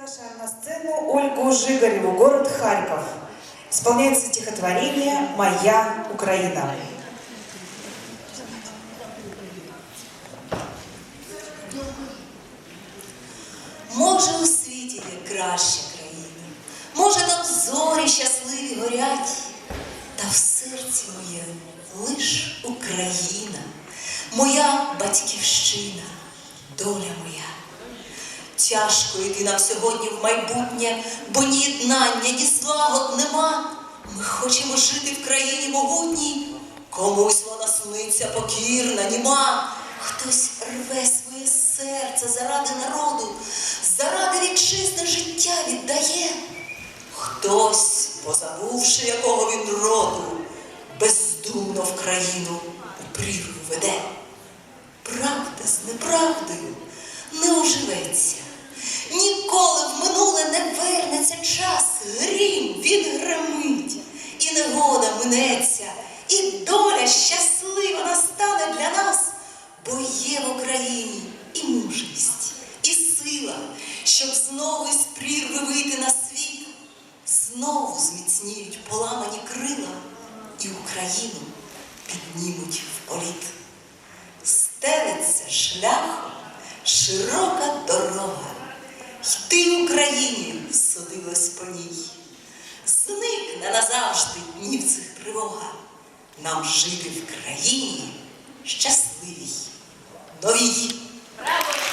Приглашаем на сцену Ольгу Жигареву, город Харьков. Исполняется стихотворение «Моя Украина». Може, у світі є краща країна, може там зорі щасливі горять, та в серці моєму лиш Україна, моя батьківщина, доля моя. Тяжко йти нам сьогодні в майбутнє, бо ні єднання, ні злагод нема. Ми хочемо жити в країні могутній, комусь вона сниться покірна, німа. Хтось рве своє серце заради народу, заради вітчизни життя віддає. Хтось, позабувши якого він роду, бездумно в країну у прірву веде. Правда з неправдою не оживеться. Ніколи в вернеться час, грім відгремить, і негода минеться, і доля щаслива настане для нас, бо є в Україні і мужність, і сила, щоб знову із прірви вийти на світ, знову зміцніють поламані крила, і Україну піднімуть в політ стелиться шляхом широка дорога. Йти Україні судилось по ній. Зникне назавжди днів цих тривога. Нам жити в країні щасливій, новій. Браво!